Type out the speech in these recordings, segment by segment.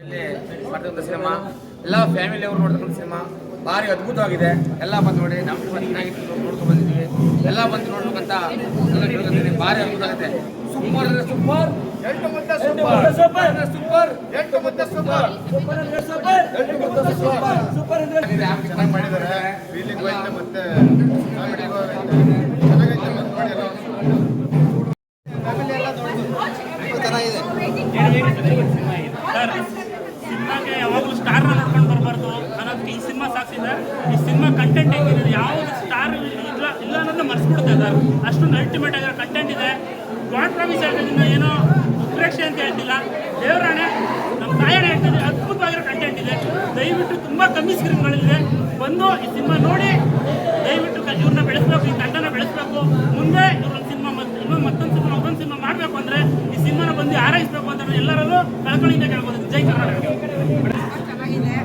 ಇಲ್ಲಿ ಮಾಡ್ತಕ್ಕಂಥ ಸಿನಿಮಾ ಎಲ್ಲ ಫ್ಯಾಮಿಲಿ ಅವರು ನೋಡ್ತಕ್ಕಂಥ ಸಿನಿಮಾ ಭಾರಿ ಅದ್ಭುತವಾಗಿದೆ. ಎಲ್ಲ ಬಂದು ನೋಡಿ ನಮ್ಮ ಸಿನಿಮಾ ಚೆನ್ನಾಗಿತ್ತು ನೋಡ್ಕೊಂಡು ಬಂದಿದ್ದೀವಿ. ಎಲ್ಲ ಬಂದು ನೋಡ್ಬೇಕಂತ ಭಾರಿ ಅದ್ಭುತ ಆಗುತ್ತೆ ಸೂಪರ್ ಅಂದ್ರೆ ಸೂಪರ್ ಎಂಟು ಮತ್ತೆ ಸೂಪರ್ ಸೂಪರ್ ಅಂದ್ರೆ ಸೂಪರ್ ಎಂಟು ಮತ್ತೆ ಸೂಪರ್ ಎಂಟು ಅಂದ್ರೆ ಸೂಪರ್ ಚೆನ್ನಾಗಿ ಮಾಡಿದ್ದಾರೆ? ಫೀಲಿಂಗ್ ಹೋಯ್ತು ಮತ್ತೆ ಚೆನ್ನಾಗಿದೆ. ಹೋಯ್ತು ಚೆನ್ನಾಗೈತೆ ಮತ್ತೆ ನೋಡಿ ಎಲ್ಲ ಸರ್ ಸಿನಿಮಾಗೆ ಯಾವಾಗಲೂ ಸ್ಟಾರ್ನ ನೋಡ್ಕೊಂಡು ಬರಬಾರ್ದು. ಅನ್ನೋದಕ್ಕೆ ಈ ಸಿನಿಮಾ ಸಾಕ್ಸಿದೆ ಈ ಸಿನಿಮಾ ಕಂಟೆಂಟ್ ಹೆಂಗಿದೆ, ಯಾವುದು ಸ್ಟಾರ್ ಇಲ್ಲ ಇಲ್ಲ ಅನ್ನೋದನ್ನ ಮರ್ಸ್ಬಿಡುತ್ತೆ ಸರ್. ಅಷ್ಟೊಂದು ಅಲ್ಟಿಮೇಟ್ ಆಗಿರೋ ಕಂಟೆಂಟ್ ಇದೆ. ಗಾಡ್ ಪ್ರಾಮಿಸ್ ಹೇಳ್ತಿದ್ದೀನಿ ಏನೋ ಉತ್ಪ್ರೇಕ್ಷೆ ಅಂತ ಹೇಳ್ತಿಲ್ಲ. ದೇವರಾಣೆ ನಮ್ಮ ತಾಯಣ ಹೇಳ್ತಿದ್ರೆ, ಅದ್ಭುತವಾಗಿರೋ ಕಂಟೆಂಟ್ ಇದೆ. ದಯವಿಟ್ಟು ತುಂಬ ಕಮ್ಮಿ ಸ್ಕ್ರೀನ್ಗಳಿದೆ ಬಂದು ಈ ಸಿನಿಮಾ ನೋಡಿ. ಎಲ್ಲರಲ್ಲೂ ಕಳ್ಕೊಳ್ಳಿಂದ ಕೇಳ್ಬೋದು ಜೈ ಕರ್ನಾಟಕ ಚೆನ್ನಾಗಿದೆ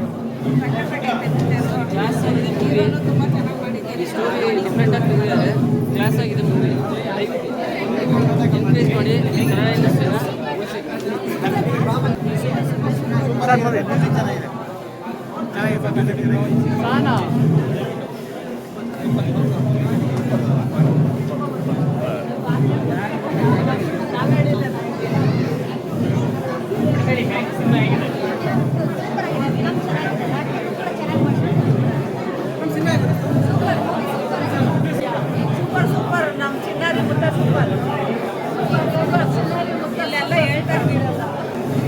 ತುಂಬ ಚೆನ್ನಾಗಿ ಮಾಡಿದ್ದಾರೆ ಸ್ಟೋರಿ ಡಿಫ್ರೆಂಟ್ ಆಗಿ ಇದೆ ಕ್ಲಾಸ್ ಆಗಿದೆ ಮೂವಿ ಎನ್ಕರೇಜ್ ಮಾಡಿ ಕನ್ನಡ ಇಂಡಸ್ಟ್ರಿನ ಸೂಪರ್ ಸೂಪರ್ ನಮ್ಮ ಚಿನ್ನಾರಿ ಮುದ್ದ ಸೂಪರ್ ಇಲ್ಲೆಲ್ಲ ಹೇಳ್ತಾ ಇದ್ದೀರಲ್ಲ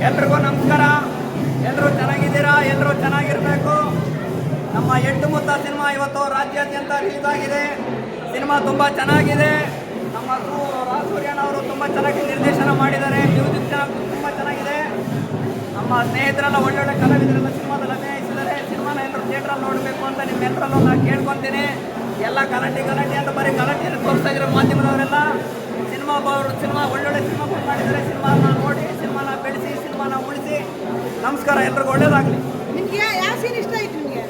ಎಲ್ರಿಗೂ ನಮಸ್ಕಾರ. ಎಲ್ಲರೂ ಚೆನ್ನಾಗಿದ್ದೀರಾ? ಎಲ್ಲರೂ ಚೆನ್ನಾಗಿರಬೇಕು? ನಮ್ಮ ಎಂಟು ಮುತ್ತ ಸಿನಿಮಾ ಇವತ್ತು ರಾಜ್ಯಾದ್ಯಂತ ರಿಲೀಸ್ ಆಗಿದೆ. ಸಿನಿಮಾ ತುಂಬ ಚೆನ್ನಾಗಿದೆ. ನಮ್ಮ ಅವರು ತುಂಬ ಚೆನ್ನಾಗಿ ನಿರ್ದೇಶನ ಮಾಡಿದ್ದಾರೆ. ಮ್ಯೂಸಿಕ್ ಚೆನ್ನಾಗಿ ತುಂಬ ಚೆನ್ನಾಗಿದೆ. ನಮ್ಮ ಸ್ನೇಹಿತರೆಲ್ಲ, ಒಳ್ಳೊಳ್ಳೆ ಕಲಾವಿದರೆಲ್ಲ ಸಿನಿಮಾದಲ್ಲಿ ಅಭಿನಯಿಸಿದ್ದಾರೆ. ಸಿನಿಮಾನ ಎಲ್ಲರೂ ಥಿಯೇಟ್ರಲ್ಲಿ ನೋಡಬೇಕು ಅಂತ ನಿಮ್ಮೆಲ್ಲರಲ್ಲೂ ನಾನು ಕೇಳ್ಕೊತೀನಿ. ಎಲ್ಲ ಗಲಾಟೆ ಗಲಾಟೆ ಅಂತ ಬರೀ ಗಲಾಟೆಯನ್ನು ತೋರಿಸ್ತಾ ಇದ್ದಾರೆ ಮಾಧ್ಯಮದವರೆಲ್ಲ. ಸಿನಿಮಾ ಸಿನಿಮಾ ಒಳ್ಳೊಳ್ಳೆ ಸಿನಿಮಾಗಳು ಮಾಡಿದ್ದಾರೆ. ಸಿನಿಮಾನ ನೋಡಿ ಸಿನಿಮಾನ ಬೆಳೆಸಿ ಸಿನಿಮಾನ ಉಳಿಸಿ ನಮಸ್ಕಾರ ಎಲ್ರಿಗೂ ಒಳ್ಳೇದಾಗಲಿ. ನಿಮಗೆ ಯಾವ ಸೀನ್ ಇಷ್ಟ ಆಯ್ತು ನಿಮಗೆ?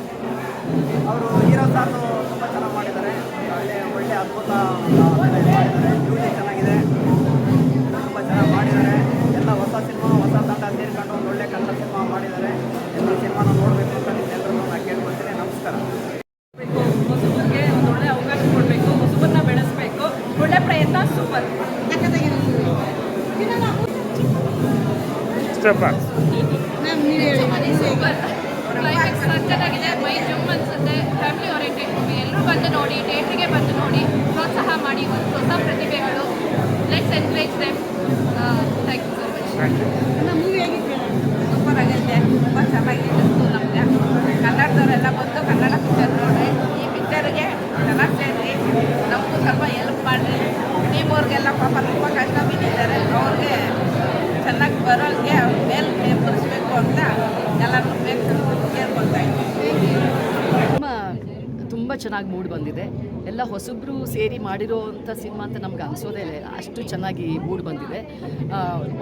ಅವರು ಹೀರೋ ಸಾರ್ ತುಂಬ ಚೆನ್ನಾಗಿ ಮಾಡಿದ್ದಾರೆ. ಒಳ್ಳೆ ಒಳ್ಳೆ ಅದ್ಭುತ ಮಾಡಿದ್ದಾರೆ. ಚೆನ್ನಾಗಿದೆ. ತುಂಬ ಚೆನ್ನಾಗಿ ಮಾಡಿದ್ದಾರೆ. ಎಲ್ಲ ಹೊಸ ಸಿನಿಮಾ ಹೊಸ ತಂಡ ಸೇರ್ಕೊಂಡು ಒಂದು ಒಳ್ಳೆ ಕನ್ನಡ ಸಿನಿಮಾ ಮಾಡಿದ್ದಾರೆ. ಎಲ್ಲ ಸಿನಿಮಾನ ನೋಡಬೇಕು ಅಂತ ನಿಮ್ಮೆಲ್ಲರೂ ನಾನು ಕೇಳ್ಕೊಳ್ತೀನಿ. ನಮಸ್ಕಾರ. ಹೊಸಬರಿಗೆ ಒಂದು ಒಳ್ಳೆ ಅವಕಾಶ ಕೊಡಬೇಕು. ಹೊಸಬರನ್ನ ಬೆಳೆಸಬೇಕು. ಒಳ್ಳೆ ಪ್ರಯತ್ನ ಸೂಪರ್ ಸೂಪರ್ ಕ್ಲೈಮ್ಯಾಕ್ಸ್ ಸಕ್ಕತ್ತಾಗಿದೆ ಮೈ ಜುಮ್ ಅನ್ಸುತ್ತೆ. ಫ್ಯಾಮಿಲಿ ಓರಿಯೆಂಟೆಡ್ ಮೂವಿ ಎಲ್ಲರೂ ಬಂದು ನೋಡಿ ಥಿಯೇಟ್ರಿಗೆ ಬಂದು ನೋಡಿ ಪ್ರೋತ್ಸಾಹ ಮಾಡಿ ಒಂದು ಹೊಸ ಪ್ರತಿಭೆಗಳು. Let's encourage them thank you so much ನಮ್ಮ ಮೂವಿ ಹೇಗಿತ್ತು? ಸೂಪರ್ ಆಗಿದೆ ತುಂಬ ಚೆನ್ನಾಗಿದೆ. ನಮಗೆ. ಕನ್ನಡದವರೆಲ್ಲ ಬಂದು ಕನ್ನಡ ಪಿಕ್ಚರ್ ನೋಡಿ ಈ ಪಿಕ್ಚರ್ಗೆ ಚೆನ್ನಾಗಿ ಸೇರಿ ನಮಗೂ ಸ್ವಲ್ಪ ಹೆಲ್ಪ್ ಮಾಡಿರಿ ಟೀಮ್ ಅವ್ರಿಗೆಲ್ಲ ಪಾಪ ತುಂಬ ಕಷ್ಟ ಬಿದ್ದಿದ್ದಾರೆ ಅವ್ರಿಗೆ ಚೆನ್ನಾಗಿ ಬರೋರಿಗೆ ಮೇಲ್ ಅಂತ ತುಂಬ ಚೆನ್ನಾಗಿ ಮೂಡ್ ಬಂದಿದೆ. ಎಲ್ಲ ಹೊಸಬ್ರು ಸೇರಿ ಮಾಡಿರೋವಂಥ ಸಿನಿಮಾ ಅಂತ ನಮ್ಗೆ ಅನಿಸೋದೇ ಇಲ್ಲ. ಅಷ್ಟು ಚೆನ್ನಾಗಿ ಮೂಡ್ ಬಂದಿದೆ.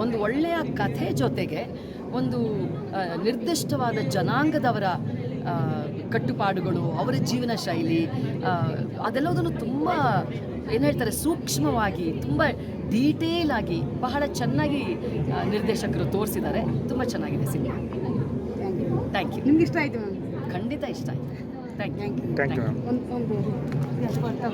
ಒಂದು ಒಳ್ಳೆಯ ಕಥೆ ಜೊತೆಗೆ ಒಂದು ನಿರ್ದಿಷ್ಟವಾದ ಜನಾಂಗದವರ ಕಟ್ಟುಪಾಡುಗಳು, ಅವರ ಜೀವನ ಶೈಲಿ ಅದೆಲ್ಲದನ್ನು ತುಂಬ ಏನು ಹೇಳ್ತಾರೆ ಸೂಕ್ಷ್ಮವಾಗಿ ತುಂಬ ಡೀಟೇಲ್ ಆಗಿ ಬಹಳ ಚೆನ್ನಾಗಿ ನಿರ್ದೇಶಕರು ತೋರಿಸಿದ್ದಾರೆ. ತುಂಬ ಚೆನ್ನಾಗಿದೆ ಸಿನಿಮಾ. ಥ್ಯಾಂಕ್ ಯು ನಿಮ್ಗೆ ಇಷ್ಟ ಆಯಿತು ಮ್ಯಾಮ್? ಖಂಡಿತ ಇಷ್ಟ ಆಯಿತು. Thank you thank you